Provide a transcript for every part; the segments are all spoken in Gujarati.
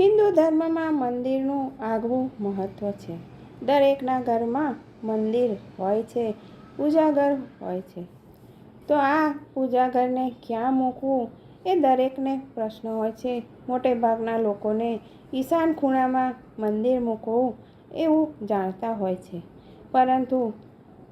હિન્દુ ધર્મમાં મંદિરનું આગવું મહત્ત્વ છે. દરેકના ઘરમાં મંદિર હોય છે પૂજાઘર હોય છે. તો આ પૂજાઘરને ક્યાં મૂકવું એ દરેકને પ્રશ્ન હોય છે. મોટે ભાગના લોકોને ઈશાન ખૂણામાં મંદિર મૂકવું એવું જાણતા હોય છે. પરંતુ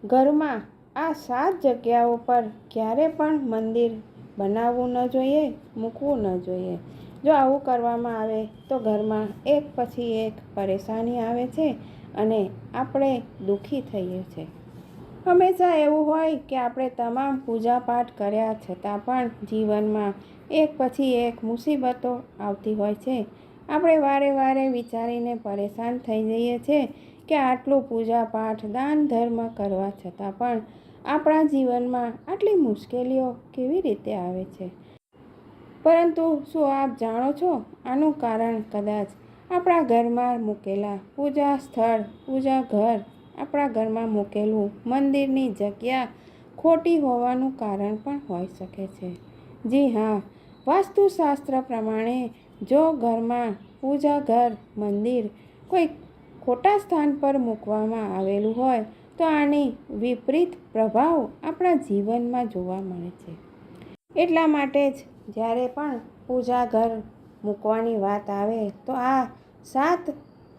ઘરમાં આ સાત જગ્યાઓ પર ક્યારે પણ મંદિર બનાવવું ન જોઈએ, મૂકવું ન જોઈએ. જો આવું કરવામાં આવે તો ઘરમાં એક પછી એક પરેશાની આવે છે અને આપણે દુઃખી થઈએ છીએ હંમેશા એવું હોય કે આપણે તમામ પૂજા પાઠ કર્યા છતાં પણ જીવનમાં એક પછી એક મુસીબતો આવતી હોય છે. આપણે વારે વારે વિચારીને પરેશાન થઈ જઈએ છીએ કે આટલું પૂજા પાઠ દાન ધર્મ કરવા છતાં પણ આપણા જીવનમાં આટલી મુશ્કેલીઓ કેવી રીતે આવે છે? પરંતુ શું આપ જાણો છો? આનું કારણ કદાચ આપણા ઘરમાં મૂકેલા પૂજા સ્થળ, પૂજા ઘર, આપણા ઘરમાં મૂકેલું મંદિરની જગ્યા ખોટી હોવાનું કારણ પણ હોઈ શકે છે. જી હા, વાસ્તુશાસ્ત્ર પ્રમાણે જો ઘરમાં પૂજા ઘર, મંદિર કોઈ ખોટા સ્થાન પર મૂકવામાં આવેલું હોય, તો આની વિપરીત પ્રભાવ આપણા જીવનમાં જોવા મળે છે. એટલા માટે જ જ્યારે પણ પૂજા ઘર મૂકવાની વાત આવે તો આ સાત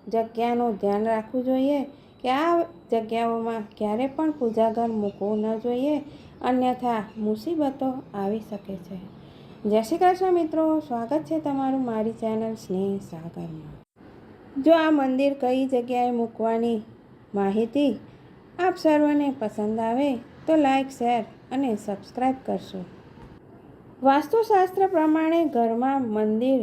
જગ્યાનું ધ્યાન રાખવું જોઈએ કે આ જગ્યાઓમાં ક્યારે પણ પૂજા ઘર મૂકવું ન જોઈએ, અન્યથા મુસીબતો આવી શકે છે. જય શ્રી કૃષ્ણ મિત્રો, સ્વાગત છે તમારું મારી ચેનલ સ્નેહ સાગરમાં. જો આ મંદિર કઈ જગ્યાએ મૂકવાની માહિતી આપ સર્વને પસંદ આવે તો લાઈક, શેર અને સબસ્ક્રાઈબ કરશો. વાસ્તુશાસ્ત્ર પ્રમાણે ઘરમાં મંદિર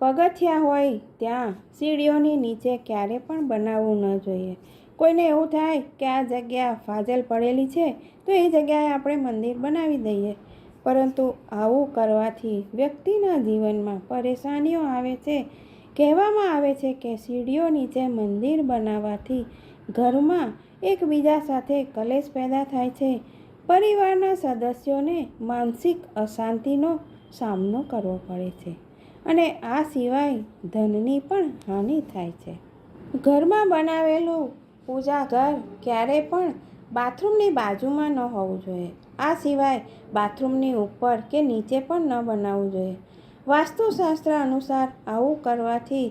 પગથિયા હોય ત્યાં સીડીઓની નીચે ક્યારે પણ બનાવવું ન જોઈએ. કોઈને એવું થાય કે આ જગ્યા ફાજલ પડેલી છે, તો એ જગ્યાએ આપણે મંદિર બનાવી દઈએ. પરંતુ આવું કરવાથી વ્યક્તિના જીવનમાં પરેશાનીઓ આવે છે. કહેવામાં આવે છે કે સીડીઓ નીચે મંદિર બનાવવાથી ઘરમાં એકબીજા સાથે કલેશ પેદા થાય છે. પરિવારના સદસ્યોને માનસિક અશાંતિનો સામનો કરવો પડે છે અને આ સિવાય ધનની પણ હાનિ થાય છે. ઘરમાં બનાવેલું પૂજા ઘર ક્યારેય પણ બાથરૂમની બાજુમાં ન હોવું જોઈએ. આ સિવાય બાથરૂમની ઉપર કે નીચે પણ ન બનાવવું જોઈએ. વાસ્તુશાસ્ત્ર અનુસાર આવું કરવાથી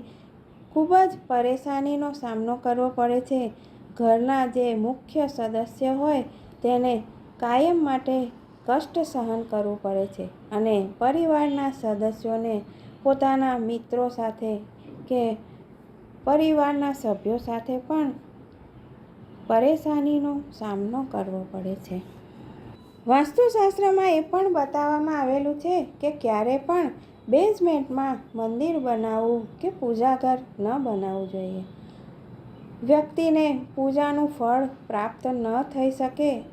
ખૂબ જ પરેશાનીનો સામનો કરવો પડે છે. ઘરના જે મુખ્ય સદસ્ય હોય તેને કાયમ માટે કષ્ટ સહન કરવું પડે છે અને પરિવારના સદસ્યોને પોતાના મિત્રો સાથે કે પરિવારના સભ્યો સાથે પણ પરેશાનીનો સામનો કરવો પડે છે. વાસ્તુશાસ્ત્રમાં એ પણ બતાવવામાં આવેલું છે કે ક્યારે પણ બેઝમેન્ટમાં મંદિર બનાવવું કે પૂજાઘર ન બનાવવું જોઈએ. વ્યક્તિને પૂજાનું ફળ પ્રાપ્ત ન થઈ શકે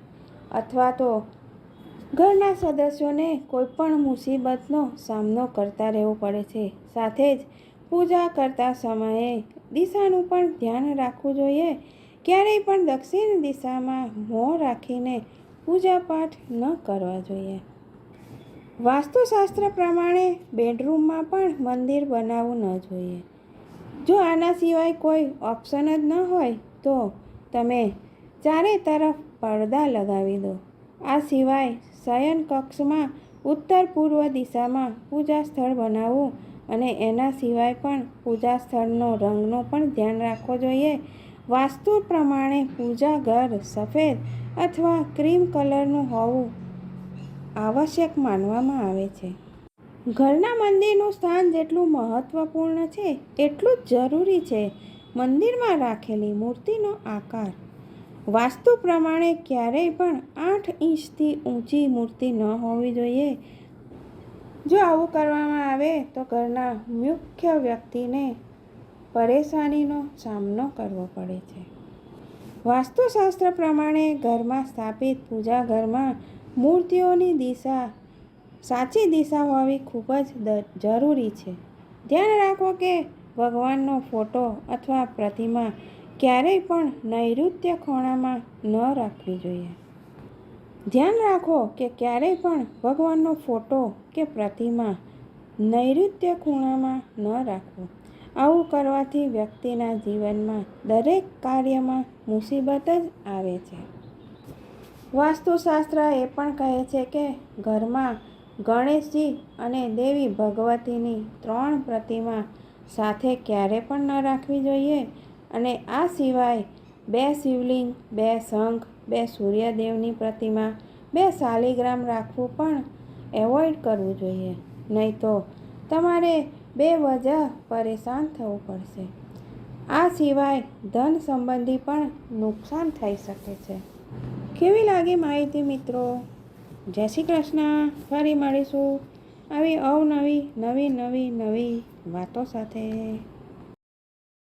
અથવા તો ઘરના સદસ્યોને કોઈપણ મુસીબતનો સામનો કરતા રહેવો પડે છે. સાથે જ પૂજા કરતા સમયે દિશાનું પણ ધ્યાન રાખવું જોઈએ. ક્યારેય પણ દક્ષિણ દિશામાં મોં રાખીને પૂજા પાઠ ન કરવા જોઈએ. વાસ્તુશાસ્ત્ર પ્રમાણે બેડરૂમમાં પણ મંદિર બનાવવું ન જોઈએ. જો આના સિવાય કોઈ ઓપ્શન જ ન હોય, તો તમે ચારે તરફ પડદા લગાવી દો. આ સિવાય શયન કક્ષમાં ઉત્તર પૂર્વ દિશામાં પૂજા સ્થળ બનાવવું અને એના સિવાય પણ પૂજા સ્થળનો રંગનો પણ ધ્યાન રાખવો જોઈએ. વાસ્તુ પ્રમાણે પૂજા ઘર સફેદ અથવા ક્રીમ કલરનું હોવું આવશ્યક માનવામાં આવે છે. ઘરના મંદિરનું સ્થાન જેટલું મહત્ત્વપૂર્ણ છે, એટલું જ જરૂરી છે. મંદિરમાં રાખેલી મૂર્તિનો આકાર વાસ્તુ પ્રમાણે ક્યારેય પણ આઠ ઇંચથી ઊંચી મૂર્તિ ન હોવી જોઈએ. જો આવું કરવામાં આવે તો ઘરના મુખ્ય વ્યક્તિને પરેશાનીનો સામનો કરવો પડે છે. વાસ્તુશાસ્ત્ર પ્રમાણે ઘરમાં સ્થાપિત પૂજા ઘરમાં મૂર્તિઓની દિશા સાચી દિશા હોવી ખૂબ જ જરૂરી છે. ધ્યાન રાખો કે ભગવાનનો ફોટો અથવા પ્રતિમા ક્યારેય પણ નૈઋત્ય ખૂણામાં ન રાખવી જોઈએ. ધ્યાન રાખો કે ક્યારેય પણ ભગવાનનો ફોટો કે પ્રતિમા નૈઋત્ય ખૂણામાં ન રાખવો. આવું કરવાથી વ્યક્તિના જીવનમાં દરેક કાર્યમાં મુસીબત જ આવે છે. વાસ્તુશાસ્ત્ર એ પણ કહે છે કે ઘરમાં ગણેશજી અને દેવી ભગવતીની ત્રણ પ્રતિમા સાથે ક્યારે પણ ન રાખવી જોઈએ. અને આ સિવાય બે શિવલિંગ, બે શંખ બે સૂર્યદેવની પ્રતિમા, બે શાલિગ્રામ રાખવું પણ એવોઈડ કરવું જોઈએ. નહીં તો તમારે બે વજા પરેશાન થવું પડશે. આ સિવાય ધન સંબંધી પણ નુકસાન થઈ શકે છે. કેવી લાગી માહિતી મિત્રો? જય શ્રી કૃષ્ણ. ફરી મળીશું આવી અવનવી, નવી નવી નવી વાતો સાથે.